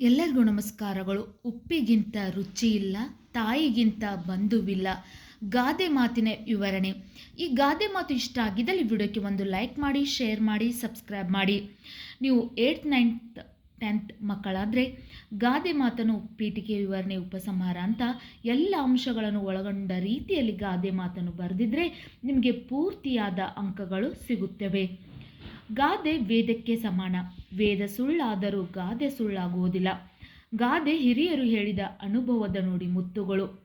ಎಲ್ಲರಿಗೂ ನಮಸ್ಕಾರಗಳು. ಉಪ್ಪಿಗಿಂತ ರುಚಿ ಇಲ್ಲ, ತಾಯಿಗಿಂತ ಬಂಧುವಿಲ್ಲ. ಗಾದೆ ಮಾತಿನ ವಿವರಣೆ. ಈ ಗಾದೆ ಮಾತು ಇಷ್ಟ ಆಗಿದ್ದಲ್ಲಿ ವಿಡಿಯೋಕ್ಕೆ ಒಂದು ಲೈಕ್ ಮಾಡಿ, ಶೇರ್ ಮಾಡಿ, ಸಬ್ಸ್ಕ್ರೈಬ್ ಮಾಡಿ. ನೀವು ಏಯ್ಟ್ ನೈನ್ತ್, ಟೆಂತ್ ಮಕ್ಕಳಾದರೆ ಗಾದೆ ಮಾತನ್ನು ಪೀಠಿಕೆ ವಿವರಣೆ, ಉಪಸಂಹಾರ ಅಂತ ಎಲ್ಲ ಅಂಶಗಳನ್ನು ಒಳಗೊಂಡ ರೀತಿಯಲ್ಲಿ ಗಾದೆ ಮಾತನ್ನು ಬರೆದಿದ್ದರೆ ನಿಮಗೆ ಪೂರ್ತಿಯಾದ ಅಂಕಗಳು ಸಿಗುತ್ತವೆ. ಗಾದೆ ವೇದಕ್ಕೆ ಸಮಾನ. ವೇದ ಸುಳ್ಳಾದರೂ ಗಾದೆ ಸುಳ್ಳಾಗುವುದಿಲ್ಲ. ಗಾದೆ ಹಿರಿಯರು ಹೇಳಿದ ಅನುಭವದ ನೋಡಿ ಮುತ್ತುಗಳು.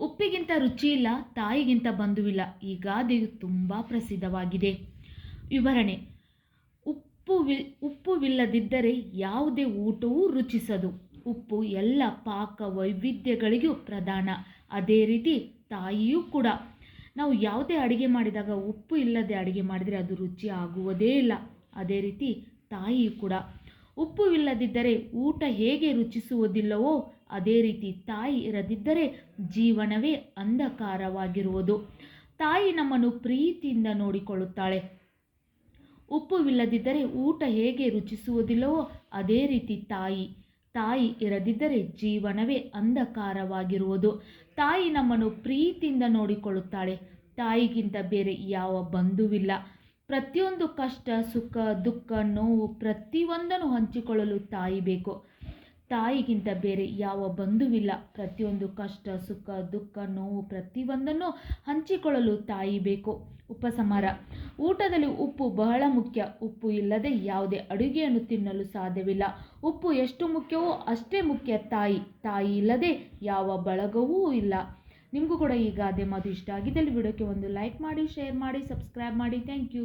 ಉಪ್ಪಿಗಿಂತ ರುಚಿ ಇಲ್ಲ, ತಾಯಿಗಿಂತ ಬಂಧುವಿಲ್ಲ. ಈ ಗಾದೆಯು ತುಂಬ ಪ್ರಸಿದ್ಧವಾಗಿದೆ. ವಿವರಣೆ. ಉಪ್ಪು ವಿ, ಉಪ್ಪುವಿಲ್ಲದಿದ್ದರೆ ಯಾವುದೇ ಊಟವೂ ರುಚಿಸದು. ಉಪ್ಪು ಎಲ್ಲ ಪಾಕ ವೈವಿಧ್ಯಗಳಿಗೂ ಪ್ರಧಾನ. ಅದೇ ರೀತಿ ತಾಯಿಯೂ ಕೂಡ. ನಾವು ಯಾವುದೇ ಅಡುಗೆ ಮಾಡಿದಾಗ ಉಪ್ಪು ಇಲ್ಲದೆ ಅಡುಗೆ ಮಾಡಿದರೆ ಅದು ರುಚಿ ಆಗುವುದೇ ಇಲ್ಲ. ಅದೇ ರೀತಿ ತಾಯಿ ಕೂಡ. ಉಪ್ಪು ಇಲ್ಲದಿದ್ದರೆ ಊಟ ಹೇಗೆ ರುಚಿಸುವುದಿಲ್ಲವೋ ಅದೇ ರೀತಿ ತಾಯಿ ಇರದಿದ್ದರೆ ಜೀವನವೇ ಅಂಧಕಾರವಾಗಿರುವುದು. ತಾಯಿ ನಮ್ಮನ್ನು ಪ್ರೀತಿಯಿಂದ ನೋಡಿಕೊಳ್ಳುತ್ತಾಳೆ. ಉಪ್ಪುವಿಲ್ಲದಿದ್ದರೆ ಊಟ ಹೇಗೆ ರುಚಿಸುವುದಿಲ್ಲವೋ ಅದೇ ರೀತಿ ತಾಯಿ. ತಾಯಿ ಇರದಿದ್ದರೆ ಜೀವನವೇ ಅಂಧಕಾರವಾಗಿರುವುದು. ತಾಯಿ ನಮ್ಮನ್ನು ಪ್ರೀತಿಯಿಂದ ನೋಡಿಕೊಳ್ಳುತ್ತಾಳೆ. ತಾಯಿಗಿಂತ ಬೇರೆ ಯಾವ ಬಂಧುವಿಲ್ಲ. ಪ್ರತಿಯೊಂದು ಕಷ್ಟ, ಸುಖ, ದುಃಖ, ನೋವು ಪ್ರತಿಯೊಂದನ್ನು ಹಂಚಿಕೊಳ್ಳಲು ತಾಯಿ ಬೇಕು. ತಾಯಿಗಿಂತ ಬೇರೆ ಯಾವ ಬಂಧುವಿಲ್ಲ. ಪ್ರತಿಯೊಂದು ಕಷ್ಟ, ಸುಖ, ದುಃಖ, ನೋವು ಪ್ರತಿಯೊಂದನ್ನು ಹಂಚಿಕೊಳ್ಳಲು ತಾಯಿ ಬೇಕು. ಉಪಸಂಹಾರ ಊಟದಲ್ಲಿ ಉಪ್ಪು ಬಹಳ ಮುಖ್ಯ. ಉಪ್ಪು ಇಲ್ಲದೆ ಯಾವುದೇ ಅಡುಗೆಯನ್ನು ತಿನ್ನಲು ಸಾಧ್ಯವಿಲ್ಲ. ಉಪ್ಪು ಎಷ್ಟು ಮುಖ್ಯವೋ ಅಷ್ಟೇ ಮುಖ್ಯ ತಾಯಿ. ತಾಯಿ ಇಲ್ಲದೆ ಯಾವ ಬಳಗವೂ ಇಲ್ಲ. ನಿಮಗೂ ಕೂಡ ಈ ಗಾದೆ ಮಾತು ಇಷ್ಟ ಆಗಿದ್ದಲ್ಲಿ ವಿಡಿಯೋಕ್ಕೆ ಒಂದು ಲೈಕ್ ಮಾಡಿ, ಶೇರ್ ಮಾಡಿ, ಸಬ್ಸ್ಕ್ರೈಬ್ ಮಾಡಿ. Thank you.